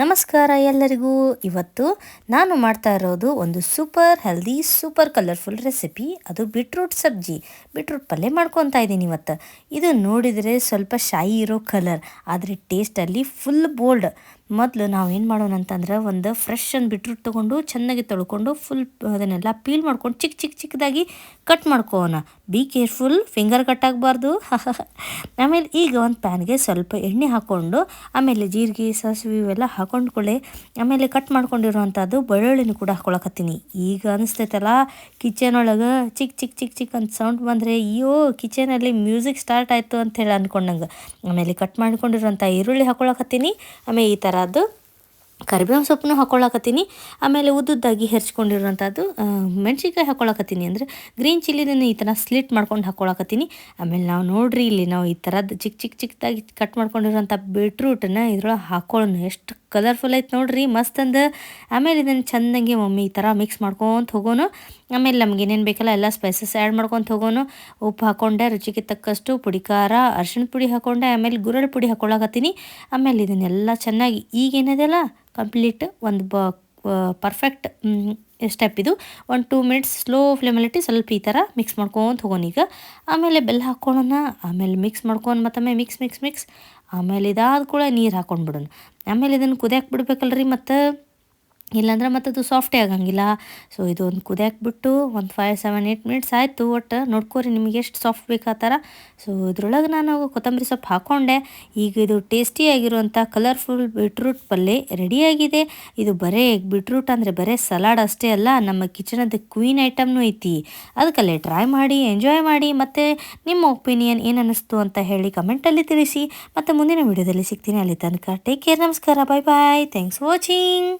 ನಮಸ್ಕಾರ ಎಲ್ಲರಿಗೂ. ಇವತ್ತು ನಾನು ಮಾಡ್ತಾ ಇರೋದು ಒಂದು super healthy, super colourful recipe. ಅದು ಬಿಟ್ರೂಟ್ ಸಬ್ಜಿ. ಬಿಟ್ರೂಟ್ ಪಲ್ಯ ಮಾಡ್ಕೊತಾ ಇದ್ದೀನಿ ಇವತ್ತು. ಇದು ನೋಡಿದರೆ ಸ್ವಲ್ಪ ಶಾಯಿ ಇರೋ ಕಲರ್, ಆದರೆ ಟೇಸ್ಟಲ್ಲಿ ಫುಲ್ ಬೋಲ್ಡ್. ಮೊದಲು ನಾವು ಏನು ಮಾಡೋಣ ಅಂತಂದ್ರೆ ಒಂದು ಫ್ರೆಶ್ ಬಿಟ್ರೂಟ್ ತೊಗೊಂಡು ಚೆನ್ನಾಗಿ ತೊಳ್ಕೊಂಡು ಫುಲ್ ಅದನ್ನೆಲ್ಲ ಪೀಲ್ ಮಾಡ್ಕೊಂಡು ಚಿಕ್ಕ ಚಿಕ್ಕ ಚಿಕ್ಕದಾಗಿ ಕಟ್ ಮಾಡ್ಕೋಣ ಬಿ ಕೇರ್ಫುಲ್ ಫಿಂಗರ್ ಕಟ್ ಆಗಬಾರ್ದು. ಆಮೇಲೆ ಈಗ ಒಂದು ಪ್ಯಾನ್ಗೆ ಸ್ವಲ್ಪ ಎಣ್ಣೆ ಹಾಕ್ಕೊಂಡು ಆಮೇಲೆ ಜೀರಿಗೆ, ಸಾಸಿವೆ ಇವೆಲ್ಲ ಹಾಕೊಂಡ್ಕೊಳ್ಳಿ ಆಮೇಲೆ ಕಟ್ ಮಾಡ್ಕೊಂಡಿರುವಂಥದ್ದು ಬೆಳ್ಳುಳ್ಳಿನೂ ಕೂಡ ಹಾಕೊಳಕತ್ತೀನಿ. ಈಗ ಅನಿಸ್ತೈತಲ್ಲ ಕಿಚನ್ ಒಳಗೆ ಚಿಕ್ಕ ಚಿಕ್ಕ ಚಿಕ್ಕ ಚಿಕ್ಕ ಅಂತ ಸೌಂಡ್ ಬಂದರೆ, ಅಯ್ಯೋ ಕಿಚನಲ್ಲಿ ಮ್ಯೂಸಿಕ್ ಸ್ಟಾರ್ಟ್ ಆಯಿತು ಅಂತ ಹೇಳಿ ಅಂದ್ಕೊಂಡಂಗೆ ಆಮೇಲೆ ಕಟ್ ಮಾಡ್ಕೊಂಡಿರುವಂಥ ಈರುಳ್ಳಿ ಹಾಕೊಳಕತ್ತೀನಿ. ಆಮೇಲೆ ಈ ಥರದ್ದು ಕರಿಬೇವಿನ ಸೊಪ್ಪನ್ನು ಹಾಕೊಳ್ಳಾಕತ್ತೀನಿ. ಆಮೇಲೆ ಉದ್ದುದ್ದಾಗಿ ಹೆರ್ಚ್ಕೊಂಡಿರುವಂಥದ್ದು ಮೆಣ್ಸಿನ್ಕಾಯಿ ಹಾಕೊಳ್ಳಕತ್ತೀನಿ ಅಂದರೆ ಗ್ರೀನ್ ಚಿಲ್ಲಿನ ಈ ಥರ ಸ್ಲಿಟ್ ಮಾಡ್ಕೊಂಡು ಹಾಕ್ಕೊಳಕತ್ತೀನಿ ಆಮೇಲೆ ನಾವು ನೋಡ್ರಿ ಇಲ್ಲಿ ನಾವು ಈ ಥರದ್ದು ಚಿಕ್ಕ ಚಿಕ್ಕ ಚಿಕ್ಕದಾಗಿ ಕಟ್ ಮಾಡ್ಕೊಂಡಿರುವಂಥ ಬೀಟ್ರೂಟನ್ನು ಇದ್ರೊಳಗೆ ಹಾಕೊಳ್ಳೋಣ. ಎಷ್ಟು ಕಲರ್ಫುಲ್ ಆಯ್ತು ನೋಡ್ರಿ, ಮಸ್ತ್ ಅಂದ. ಆಮೇಲೆ ಇದನ್ನು ಚೆಂದಂಗೆ ಮಮ್ಮಿ ಈ ಥರ ಮಿಕ್ಸ್ ಮಾಡ್ಕೊತ ಹೋಗೋನು ಆಮೇಲೆ ನಮ್ಗೆ ಏನೇನು ಬೇಕಲ್ಲ ಎಲ್ಲ ಸ್ಪೈಸಸ್ ಆ್ಯಡ್ ಮಾಡ್ಕೊತ ಹೋಗೋನು ಉಪ್ಪು ಹಾಕ್ಕೊಂಡೆ ರುಚಿಗೆ ತಕ್ಕಷ್ಟು ಪುಡಿ ಖಾರ, ಅರ್ಶಿಣ ಪುಡಿ ಹಾಕ್ಕೊಂಡೆ ಆಮೇಲೆ ಗುರಳ್ ಪುಡಿ ಹಾಕೊಳಕತ್ತೀನಿ. ಆಮೇಲೆ ಇದನ್ನೆಲ್ಲ ಚೆನ್ನಾಗಿ ಈಗೇನದೆಲ್ಲ ಕಂಪ್ಲೀಟ್ ಒಂದು ಬ ಪರ್ಫೆಕ್ಟ್ ಸ್ಟೆಪ್ ಇದು. ಒಂದು ಟೂ ಮಿನಿಟ್ಸ್ ಸ್ಲೋ ಫ್ಲೇಮಲ್ಲಿಟ್ಟು ಸ್ವಲ್ಪ ಈ ಥರ ಮಿಕ್ಸ್ ಮಾಡ್ಕೊತ ಹೋಗೋಣ ಈಗ. ಆಮೇಲೆ ಬೆಲ್ಲ ಹಾಕ್ಕೊಳ್ಳೋಣ ಆಮೇಲೆ ಮಿಕ್ಸ್ ಮಾಡ್ಕೊಂಡು ಮತ್ತೊಮ್ಮೆ ಮಿಕ್ಸ್ ಮಿಕ್ಸ್ ಮಿಕ್ಸ್ ಆಮೇಲೆ ಇದಾದ ಕೂಡ ನೀರು ಹಾಕ್ಕೊಂಡು ಬಿಡೋಣ. ಆಮೇಲೆ ಇದನ್ನು ಕುದಿಯಾಕೆ ಬಿಡ್ಬೇಕಲ್ರಿ ಮತ್ತು? ಇಲ್ಲಾಂದ್ರೆ ಮತ್ತು ಅದು ಸಾಫ್ಟೇ ಆಗಂಗಿಲ್ಲ. ಸೊ ಇದು ಒಂದು ಕುದಿಯಾಕೆ ಬಿಟ್ಟು ಒಂದು ಫೈವ್ ಸೆವೆನ್ ಏಯ್ಟ್ ಮಿನಿಟ್ಸ್ ಆಯಿತು. ಒಟ್ಟು ನೋಡ್ಕೊರಿ ನಿಮಗೆ ಎಷ್ಟು ಸಾಫ್ಟ್ ಬೇಕು ಆ ಥರ. ಸೊ ಇದ್ರೊಳಗೆ ನಾನು ಕೊತ್ತಂಬರಿ ಸೊಪ್ಪು ಹಾಕ್ಕೊಂಡೆ ಈಗ ಇದು ಟೇಸ್ಟಿಯಾಗಿರುವಂಥ ಕಲರ್ಫುಲ್ ಬೀಟ್ರೂಟ್ ಪಲ್ಯ ರೆಡಿಯಾಗಿದೆ ಇದು ಬರೇ ಬೀಟ್ರೂಟ್ ಅಂದರೆ ಬರೇ ಸಲಾಡ್ ಅಷ್ಟೇ ಅಲ್ಲ, ನಮ್ಮ ಕಿಚನದ ಕ್ವೀನ್ ಐಟಮ್ನೂ ಐತಿ. ಅದಕ್ಕಲ್ಲೇ ಟ್ರೈ ಮಾಡಿ ಎಂಜಾಯ್ ಮಾಡಿ, ಮತ್ತು ನಿಮ್ಮ ಒಪಿನಿಯನ್ ಏನು ಅನ್ನಿಸ್ತು ಅಂತ ಹೇಳಿ ಕಮೆಂಟಲ್ಲಿ ತಿಳಿಸಿ. ಮತ್ತು ಮುಂದಿನ ವೀಡಿಯೋದಲ್ಲಿ ಸಿಗ್ತೀನಿ. ಅಲ್ಲಿ ತನಕ ಟೇಕ್ ಕೇರ್ ನಮಸ್ಕಾರ. ಬಾಯ್ ಬಾಯ್ ಥ್ಯಾಂಕ್ಸ್ ವಾಚಿಂಗ್